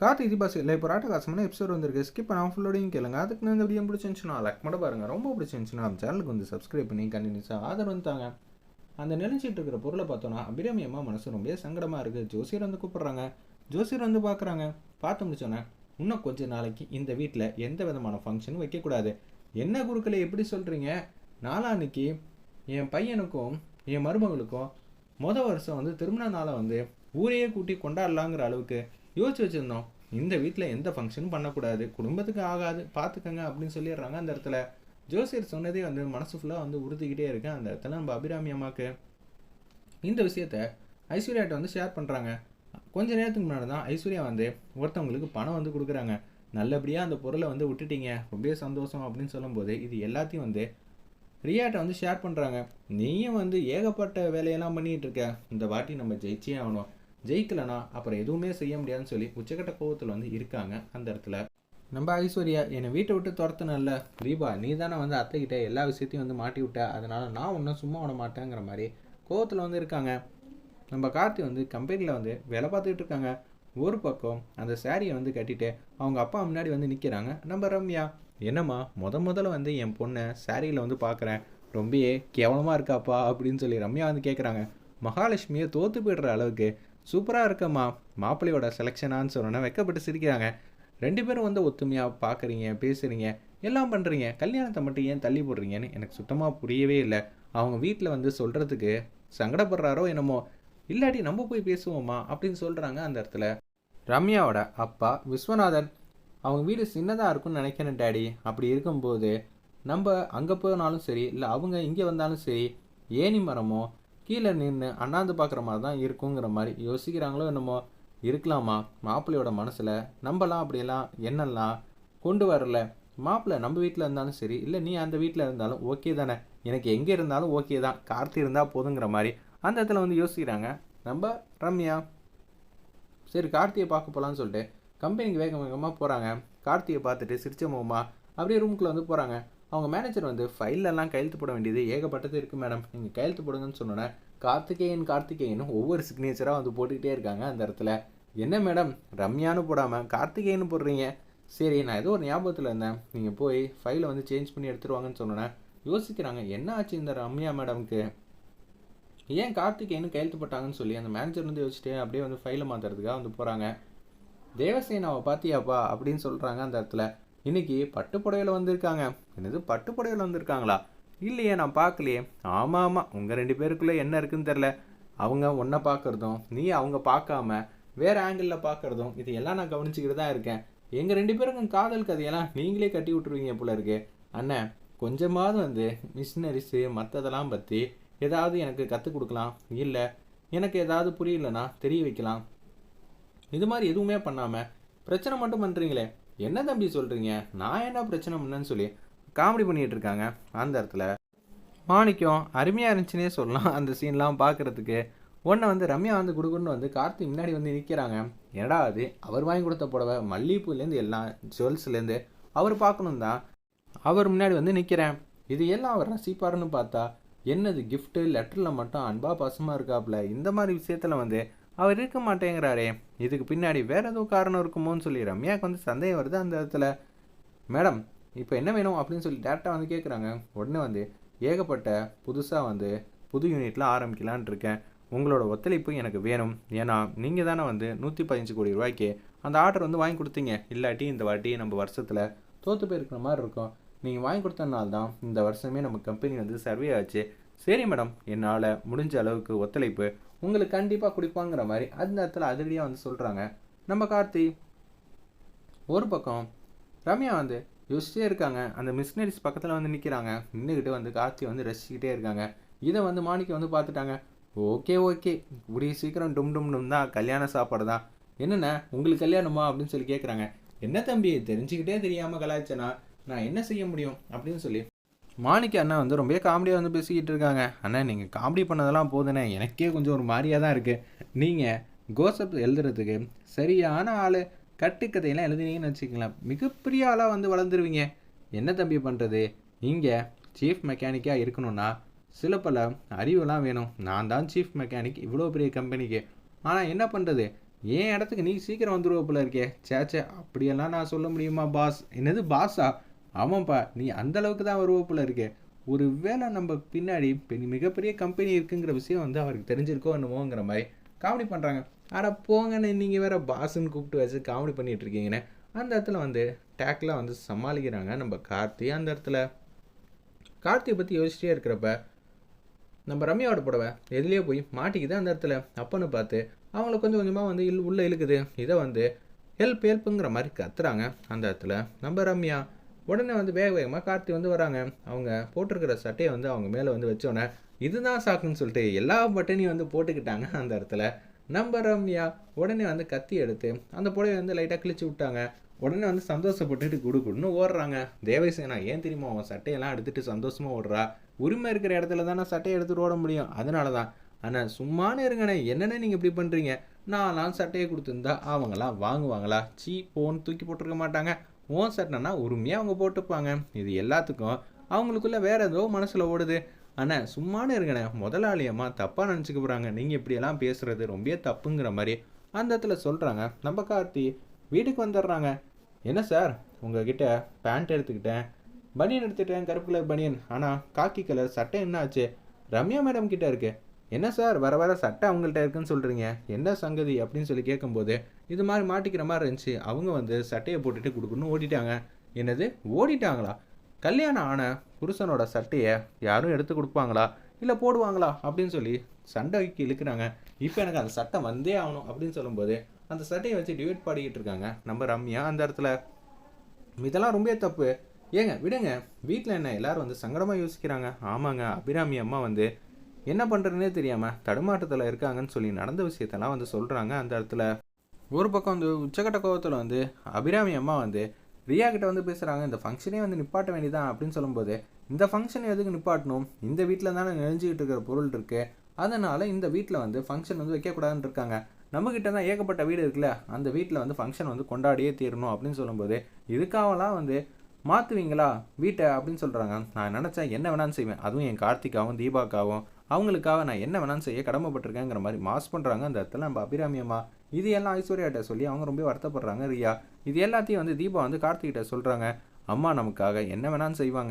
கார்த்திக் தீபாஸ் இல்லை இப்போ ராட்டகாசமான எபிசோட் வந்திருக்கு. ஸ்கிப் நான் ஃபுல்லோடையும் கேளுங்க. அதுக்கு இந்த வீடியோ பிடிச்சிருந்துச்சுன்னா லைக் மட்டும் பாருங்கள் ரொம்ப பிடிச்சிருந்துச்சுன்னா நம்ம சேனலுக்கு வந்து சப்ஸ்கிரைப் பண்ணி கண்டினியூஸாக ஆதரவு வந்துட்டாங்க அந்த நினைச்சிட்டு இருக்கிற பொருளை பார்த்தோன்னா அபிராமியம்மா மனசு ரொம்ப சங்கடமாக இருக்குது ஜோசியர் வந்து கூப்பிட்றாங்க. ஜோசியர் வந்து பார்க்குறாங்க பார்த்து முடிச்சோன்னே இன்னும் கொஞ்சம் நாளைக்கு இந்த வீட்டில் எந்த விதமான ஃபங்க்ஷனும் வைக்கக்கூடாது என்ன குருக்களை எப்படி சொல்கிறீங்க நாளான்னைக்கு என் பையனுக்கும் என் மருமகளுக்கும் மொதல் வருஷம் வந்து திருமண நாளை வந்து ஊரையே கூட்டி கொண்டாடலாங்கிற அளவுக்கு யோசிச்சு வச்சுருந்தோம். இந்த வீட்டில் எந்த ஃபங்க்ஷனும் பண்ணக்கூடாது. குடும்பத்துக்கு ஆகாது. பார்த்துக்கங்க அப்படின்னு சொல்லிடுறாங்க அந்த இடத்துல. ஜோசியர் சொன்னதே வந்து மனசு ஃபுல்லாக வந்து உறுதிக்கிட்டே இருக்கு. அந்த இடத்துல நம்ம அபிராமி அம்மாவுக்கு இந்த விஷயத்த ஐஸ்வர்யாட்ட வந்து ஷேர் பண்ணுறாங்க கொஞ்ச நேரத்துக்கு முன்னாடி தான் ஐஸ்வர்யா வந்து ஒருத்தவங்களுக்கு பணம் வந்து கொடுக்குறாங்க. நல்லபடியாக அந்த பொருளை வந்து விட்டுட்டீங்க. ரொம்ப சந்தோஷம் அப்படின்னு சொல்லும்போது இது எல்லாத்தையும் வந்து ரியாட்ட வந்து ஷேர் பண்ணுறாங்க நீயும் வந்து ஏகப்பட்ட வேலையெல்லாம் பண்ணிகிட்டு இருக்க. இந்த வாட்டி நம்ம ஜெயிச்சே ஆகணும். ஜெயிக்கலனா அப்புறம் எதுவுமே செய்ய முடியாதுன்னு சொல்லி உச்சக்கட்ட கோவத்தில் வந்து இருக்காங்க அந்த இடத்துல. நம்ம ஐஸ்வர்யா என்னை வீட்டை விட்டு துரத்துனல்ல. தீபா நீ தானே வந்து அத்தைக்கிட்ட எல்லா விஷயத்தையும் வந்து மாட்டி விட்ட. அதனால் நான் ஒன்றும் சும்மா விட மாட்டேங்கிற மாதிரி கோவத்தில் வந்து இருக்காங்க. நம்ம கார்த்தி வந்து கம்பெனியில் வந்து வேலை பார்த்துக்கிட்டு இருக்காங்க. ஒரு பக்கம் அந்த சாரியை வந்து கட்டிட்டு அவங்க அப்பா முன்னாடி வந்து நிற்கிறாங்க நம்ம ரம்யா என்னம்மா முத முதல்ல வந்து என் பொண்ணை சாரியில் வந்து பார்க்குறேன். ரொம்பவே கேவலமாக இருக்காப்பா அப்படின்னு சொல்லி ரம்யா வந்து கேட்குறாங்க மகாலட்சுமியை தோற்று போய்டுற அளவுக்கு சூப்பராக இருக்கம்மா. மாப்பிள்ளையோட செலெக்ஷனான்னு சொன்னோன்னே வெக்கப்பட்டு சிரிக்கிறாங்க. ரெண்டு பேரும் வந்து ஒத்துமையாக பார்க்குறீங்க பேசுகிறீங்க எல்லாம் பண்ணுறீங்க கல்யாணத்தை மட்டும் ஏன் தள்ளி போடுறீங்கன்னு எனக்கு சுத்தமாக புரியவே இல்லை. அவங்க வீட்டில் வந்து சொல்கிறதுக்கு சங்கடப்படுறாரோ என்னமோ. இல்லாட்டி நம்ம போய் பேசுவோமா அப்படின்னு சொல்கிறாங்க அந்த இடத்துல. ரம்யாவோட அப்பா விஸ்வநாதன் அவங்க வீடு சின்னதாக இருக்கும்னு நினைக்கிறேன் டேடி. அப்படி இருக்கும்போது நம்ம அங்கே போனாலும் சரி இல்லை அவங்க இங்கே வந்தாலும் சரி ஏணி மரமோ கீழே நின்று அண்ணாந்து பார்க்குற மாதிரி தான் இருக்குங்கிற மாதிரி யோசிக்கிறாங்களோ என்னமோ இருக்கலாமா? மாப்பிள்ளையோட மனசில் நம்மலாம் அப்படியெல்லாம் என்னெல்லாம் கொண்டு வரல. மாப்பிள்ளை நம்ம வீட்டில் இருந்தாலும் சரி இல்லை நீ அந்த வீட்டில் இருந்தாலும் ஓகே தானே. எனக்கு எங்கே இருந்தாலும் ஓகே தான். கார்த்தி இருந்தால் போதுங்கிற மாதிரி அந்த இடத்துல வந்து யோசிக்கிறாங்க. நம்ம ரம்யா. சரி கார்த்தியை பார்க்க போகலான்னு சொல்லிட்டு கம்பெனிக்கு வேக வேகமாக போகிறாங்க கார்த்தியை பார்த்துட்டு சிரிச்ச முகமா அப்படியே ரூமுக்குள்ளே வந்து போகிறாங்க அவங்க மேனேஜர் வந்து ஃபைல்லெல்லாம் கையெழுத்து போட வேண்டியது ஏகப்பட்டது இருக்குது மேடம் நீங்கள் கையெழுத்து போடுங்கன்னு சொன்னோன்னே கார்த்திகேயன் கார்த்திகேயன் ஒவ்வொரு சிக்னேச்சராக வந்து போட்டுக்கிட்டே இருக்காங்க அந்த இடத்துல. என்ன மேடம் ரம்யான்னு போடாமல் கார்த்திகேயன் போடுறீங்க. சரி நான் ஏதோ ஒரு ஞாபகத்தில் இருந்தேன். நீங்கள் போய் ஃபைலை வந்து சேஞ்ச் பண்ணி எடுத்துருவாங்கன்னு சொன்னோன்னே யோசிக்கிறாங்க என்ன ஆச்சு இந்த ரம்யா மேடம்க்கு ஏன் கார்த்திகேயனு கையெழுத்து போட்டாங்கன்னு சொல்லி அந்த மேனேஜர் வந்து யோசிச்சுட்டு அப்படியே வந்து ஃபைலை மாற்றுறதுக்காக வந்து போகிறாங்க தேவசேனாவை பார்த்தியாப்பா? அப்படின்னு சொல்கிறாங்க அந்த இடத்துல. இன்னைக்கு பட்டுப்புடவையில் வந்திருக்காங்க. என்னது பட்டுப்புடவையில் வந்திருக்காங்களா? இல்லையே நான் பார்க்கலையே. ஆமாம் ஆமாம் உங்கள் ரெண்டு பேருக்குள்ளே என்ன இருக்குன்னு தெரில அவங்க ஒன்றை பார்க்குறதும் நீ அவங்க பார்க்காம வேறு ஆங்கிளில் பார்க்குறதும் இதையெல்லாம் நான் கவனிச்சுக்கிட்டு தான் இருக்கேன். எங்கள் ரெண்டு பேருக்கும் காதல் கதையெல்லாம் நீங்களே கட்டி விட்டுருவீங்க போல இருக்கு. அண்ணன் கொஞ்சமாவது வந்து மிஷினரிஸு மற்றதெல்லாம் பற்றி ஏதாவது எனக்கு கற்றுக் கொடுக்கலாம். இல்லை எனக்கு ஏதாவது புரியலன்னா தெரிய வைக்கலாம். இது மாதிரி எதுவுமே பண்ணாமல் பிரச்சனை மட்டும் பண்ணுறீங்களே என்ன தம்பி சொல்கிறீங்க நான் என்ன பிரச்சனை பண்ணேன்னு சொல்லி காமெடி பண்ணிகிட்டு இருக்காங்க. அந்த இடத்துல மாணிக்கம் அருமையாக இருந்துச்சுன்னே சொல்லலாம். அந்த சீன்லாம் பார்க்குறதுக்கு. ஒன்றை வந்து ரம்யா வந்து கொடுக்குன்னு வந்து கார்த்தி முன்னாடி வந்து நிற்கிறாங்க என்னடா அது? அவர் வாங்கி கொடுத்த புடவை மல்லிகைப்பூலேருந்து எல்லாம் ஜுவல்ஸ்லேருந்து அவர் பார்க்கணும் தான் அவர் முன்னாடி வந்து நிற்கிறேன் இது எல்லாம் அவர் ரசிப்பாருன்னு பார்த்தா என்னது கிஃப்ட்டு லெட்டரில் மட்டும் அன்பா பசமாக இருக்காப்புல? இந்த மாதிரி விஷயத்தில் வந்து அவர் இருக்க மாட்டேங்கிறாரே. இதுக்கு பின்னாடி வேற எதுவும் காரணம் இருக்குமோன்னு சொல்லி ரம்யாவுக்கு வந்து சந்தேகம் வருது அந்த இடத்துல. மேடம் இப்போ என்ன வேணும்? அப்படின்னு சொல்லி டேரெக்டாக வந்து கேட்குறாங்க உடனே வந்து ஏகப்பட்ட புதுசாக வந்து புது யூனிட்டில் ஆரம்பிக்கலான் இருக்கேன். உங்களோட ஒத்துழைப்பு எனக்கு வேணும். ஏன்னா நீங்கள் தானே வந்து நூற்றி பதினஞ்சு கோடி ரூபாய்க்கு அந்த ஆர்டர் வந்து வாங்கி கொடுத்தீங்க. இல்லாட்டி இந்த வாட்டி நம்ம வருஷத்தில் தோற்று போயிருக்கிற மாதிரி இருக்கும். நீங்கள் வாங்கி கொடுத்தனால தான் இந்த வருஷமே நம்ம கம்பெனி வந்து சர்வே ஆச்சு. சரி மேடம் என்னால் முடிஞ்ச அளவுக்கு ஒத்துழைப்பு உங்களுக்கு கண்டிப்பாக கொடுப்பாங்கிற மாதிரி அந்த இடத்துல அதிரடியாக வந்து சொல்கிறாங்க நம்ம கார்த்தி ஒரு பக்கம் ரம்யா வந்து யோசிச்சிட்டே இருக்காங்க. அந்த மிஷினரிஸ் பக்கத்தில் வந்து நிற்கிறாங்க நின்றுக்கிட்டு வந்து கார்த்தி வந்து ரசிச்சுக்கிட்டே இருக்காங்க. இதை வந்து மாணிக்கம் வந்து பார்த்துட்டாங்க. Okay okay. இப்படி சீக்கிரம் டும் டும் டும் தான். கல்யாண சாப்பாடு தான். என்னென்ன? உங்களுக்கு கல்யாணமா? அப்படின்னு சொல்லி கேட்குறாங்க என்ன தம்பி? தெரிஞ்சுக்கிட்டே தெரியாமல் கலாய்ச்சனா? நான் என்ன செய்ய முடியும்? அப்படின்னு சொல்லி மாணிக்க அண்ணா வந்து ரொம்ப காமெடியாக வந்து பேசிக்கிட்டு இருக்காங்க. அண்ணா நீங்கள் காமெடி பண்ணதெல்லாம் போதுண்ணே. எனக்கே கொஞ்சம் ஒரு மாதிரியாக தான் இருக்குது நீங்கள் கோசப் எழுதுறதுக்கு சரியான ஆள் கட்டுக்கதையெல்லாம் எழுதுனீங்கன்னு வச்சுக்கலாம் மிகப்பெரிய ஆளாக வந்து வளர்ந்துருவீங்க. என்ன தம்பி பண்ணுறது இங்கே சீஃப் மெக்கானிக்காக இருக்கணும்னா சில பல அறிவுலாம் வேணும். நான் தான் சீஃப் மெக்கானிக் இவ்வளோ பெரிய கம்பெனிக்கு ஆனால் என்ன பண்ணுறது ஏன் இடத்துக்கு நீ சீக்கிரம் வந்துருவ போல இருக்கே. சேச்சே அப்படியெல்லாம் நான் சொல்ல முடியுமா பாஸ் என்னது பாஸா ஆமாப்பா நீ அந்த அளவுக்கு தான் வருவ போல இருக்கே. ஒரு வேளை நம்ம பின்னாடி பெரிய மிகப்பெரிய கம்பெனி இருக்குங்கிற விஷயம் வந்து அவருக்கு தெரிஞ்சிருக்கோ என்னமோங்கிற மாதிரி காமெடி பண்ணுறாங்க ஆனால் போங்கண்ணே நீங்கள் வேற பாஸ்ன்னு கூப்பிட்டு வச்சு காமெடி பண்ணிகிட்டு இருக்கீங்கன்னு அந்த இடத்துல வந்து டேக்கில் வந்து சமாளிக்கிறாங்க நம்ம கார்த்தி. அந்த இடத்துல கார்த்தியை பற்றி யோசிச்சிட்டே இருக்கிறப்ப நம்ம ரம்யாவோட புடவை எதுலேயே போய் மாட்டிக்குது. அந்த இடத்துல அப்பன்னு பார்த்து அவங்கள கொஞ்சம் கொஞ்சமாக வந்து இல் உள்ளே இழுக்குது. இதை வந்து ஹெல்ப் ஹெல்ப்புங்கிற மாதிரி கத்துறாங்க. அந்த இடத்துல நம்ம ரம்யா உடனே வந்து வேக வேகமாக கார்த்தி வந்து வராங்க. அவங்க போட்டிருக்கிற சட்டையை வந்து அவங்க மேலே வந்து வச்சோன்னே இதுதான் சாக்குன்னு சொல்லிட்டு எல்லா பட்டனையும் வந்து போட்டுக்கிட்டாங்க அந்த இடத்துல. நம்ம ரம்யா. உடனே வந்து கத்தி எடுத்து அந்த புடவை வந்து லைட்டாக கிழிச்சு விட்டாங்க. உடனே வந்து சந்தோஷப்பட்டுட்டு குடு குடுன்னு ஓடுறாங்க. தேவசேனா ஏன் தெரியுமா அவன் சட்டையெல்லாம் எடுத்துட்டு சந்தோஷமாக ஓடுறா? உரிமை இருக்கிற இடத்துல தானே சட்டையை எடுத்துகிட்டு ஓட முடியும். அதனால தான் ஆனால் சும்மானு இருங்கண்ணே. என்னண்ணே நீங்கள் இப்படி பண்ணுறீங்க நான்லாம் சட்டையை கொடுத்துருந்தா அவங்களாம் வாங்குவாங்களா? சீ போன்னு தூக்கி போட்டிருக்க மாட்டாங்க. ஓன் சட்டைனா உரிமையாக அவங்க போட்டுப்பாங்க. இது எல்லாத்துக்கும் அவங்களுக்குள்ள வேற ஏதோ மனசில் ஓடுது. ஆனால் சும்மானு இருங்கண்ணே. முதலாளியம்மா தப்பாக நினச்சிக்க போகிறாங்க நீங்கள் இப்படியெல்லாம் பேசுகிறது ரொம்ப தப்புங்கிற மாதிரி அந்த இடத்துல சொல்கிறாங்க நம்ம கார்த்தி வீட்டுக்கு வந்துடுறாங்க. என்ன சார்? உங்ககிட்ட பேண்ட் எடுத்துக்கிட்டேன். பனியன் எடுத்துக்கிட்டேன் கருப்பு கலர் பனியன். ஆனால் காக்கி கலர் சட்டை என்ன ஆச்சு ரம்யா மேடம் கிட்டே இருக்குது என்ன சார் வர வர சட்டை அவங்கள்ட்ட இருக்குன்னு சொல்கிறீங்க என்ன சங்கதி? அப்படின்னு சொல்லி கேட்கும்போது இது மாதிரி மாட்டிக்கிற மாதிரி இருந்துச்சு. அவங்க வந்து சட்டையை போட்டுட்டு கொடுக்குன்னு ஓடிட்டாங்க. என்னது? ஓடிட்டாங்களா? கல்யாணம் ஆன புருஷனோட சட்டையை யாரும் எடுத்து கொடுப்பாங்களா? இல்லை போடுவாங்களா? அப்படின்னு சொல்லி சண்டைக்கு இழுக்கிறாங்க. இப்போ எனக்கு அந்த சட்டை வந்தே ஆகணும் அப்படின்னு சொல்லும்போது அந்த சட்டையை வச்சு டிவேட் பாடிக்கிட்டு இருக்காங்க நம்ம ரம்யா அந்த இடத்துல. இதெல்லாம் ரொம்ப தப்பு. ஏங்க விடுங்க. வீட்டில் என்ன எல்லாரும் வந்து சங்கடமாக யோசிக்கிறாங்க? ஆமாங்க அபிராமி அம்மா வந்து என்ன பண்ணுறதுனே தெரியாமல் தடுமாற்றத்தில் இருக்காங்கன்னு சொல்லி நடந்த விஷயத்தெல்லாம் வந்து சொல்கிறாங்க அந்த இடத்துல ஒரு பக்கம் வந்து உச்சக்கட்ட கோவத்தில் வந்து அபிராமி அம்மா வந்து ரியா கிட்ட வந்து பேசுகிறாங்க இந்த ஃபங்க்ஷனே வந்து நிப்பாட்ட வேண்டியதான் அப்படின்னு சொல்லும்போது இந்த ஃபங்க்ஷன் எதுக்கு நிப்பாட்டணும்? இந்த வீட்டில் தானே நெளிஞ்சிக்கிட்டு இருக்கிற பொருள் இருக்குது அதனால் இந்த வீட்டில் வந்து ஃபங்க்ஷன் வந்து வைக்கக்கூடாதுன்னு இருக்காங்க. நம்மக்கிட்ட தான் ஏகப்பட்ட வீடு இருக்குல்ல அந்த வீட்டில் வந்து ஃபங்க்ஷன் வந்து கொண்டாடியே தீரணும் அப்படின்னு சொல்லும்போது இதுக்காகலாம் வந்து மாற்றுவீங்களா வீட்டை அப்படின்னு சொல்கிறாங்க நான் நினச்சேன் என்ன வேணாலும் செய்வேன். அதுவும் என் கார்த்திகாவும் தீபாக்காவும் அவங்களுக்காக நான் என்ன வேணாலும் செய்ய கடமைப்பட்டிருக்கேங்கிற மாதிரி மாஸ் பண்ணுறாங்க அந்த இடத்துல. நம்ம அபிராமி அம்மா இது எல்லாம் ஐஸ்வர்யாட்ட சொல்லி அவங்க ரொம்ப வருத்தப்படுறாங்க ரியா. இது எல்லாத்தையும் வந்து தீபா வந்து கார்த்திகிட்ட சொல்கிறாங்க அம்மா நமக்காக என்ன வேணாலும் செய்வாங்க.